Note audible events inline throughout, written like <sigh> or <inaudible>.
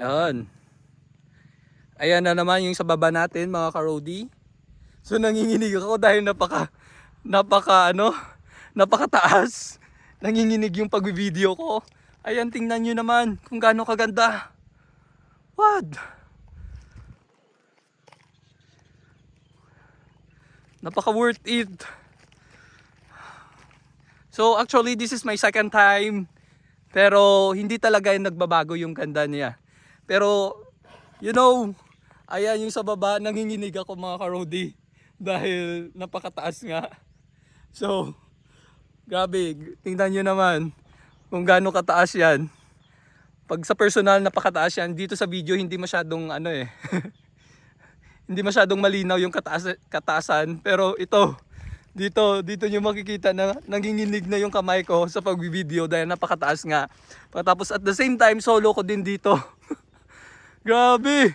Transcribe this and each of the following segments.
Yan. Ayan na naman yung sa baba natin mga karodi. So nanginginig ako dahil napaka napaka ano, napakataas. Nanginginig yung pag-video ko. Ayan tingnan nyo naman kung gaano kaganda. What? Napaka worth it. So actually this is my second time. Pero hindi talaga yung nagbabago yung ganda niya. Pero you know, ayan yung sa baba nanginginig ako mga karodi <laughs> dahil napakataas nga. So grabe, tingnan nyo naman kung gaano kataas yan. Pag sa personal napakataas yan, dito sa video hindi masyadong ano eh. <laughs> hindi masyadong malinaw yung kataas, kataasan pero ito dito dito niyo makikita na nanginginig na yung kamay ko sa pag-video dahil napakataas nga. Tapos at the same time solo ko din dito. Grabe.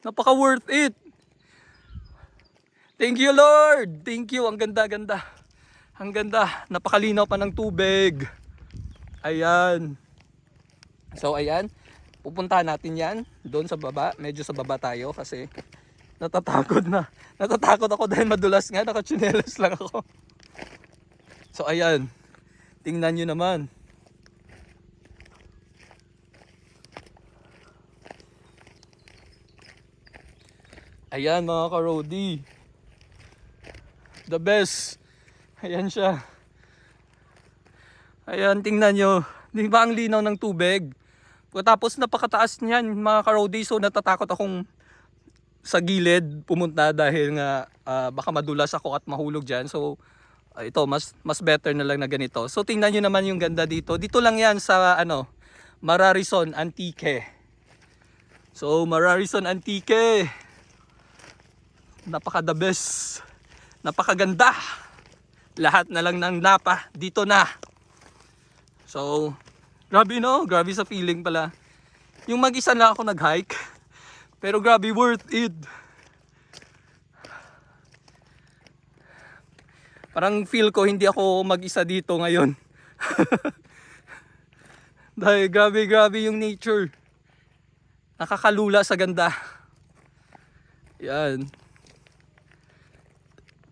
Napaka worth it. Thank you Lord. Thank you. Ang ganda ganda. Ang ganda. Napakalinaw pa ng tubig. Ayan. So ayan. Pupuntahan natin yan doon sa baba. Medyo sa baba tayo kasi natatakot na. Natatakot ako dahil madulas nga. Nakachinelas lang ako. So ayan. Tingnan nyo naman. Ayan mga ka-roadie. The best. Ayan siya. Ayan, tingnan nyo. Di ba ang linaw ng tubig? Tapos napakataas niyan mga ka-roadie. So natatakot akong sa gilid pumunta dahil nga ah, baka madulas ako at mahulog dyan. So ah, ito, mas, mas better na lang na ganito. So tingnan nyo naman yung ganda dito. Dito lang yan sa ano, Mararison Antique. So Mararison Antique. Napaka the best. Napakaganda. Lahat na lang ng napa dito na. So, grabe no, grabe sa feeling pala. Yung mag-isa lang ako nag-hike. Pero grabe worth it. Parang feel ko hindi ako mag-isa dito ngayon. <laughs> Dahil grabe grabe yung nature. Nakakalula sa ganda. Yan.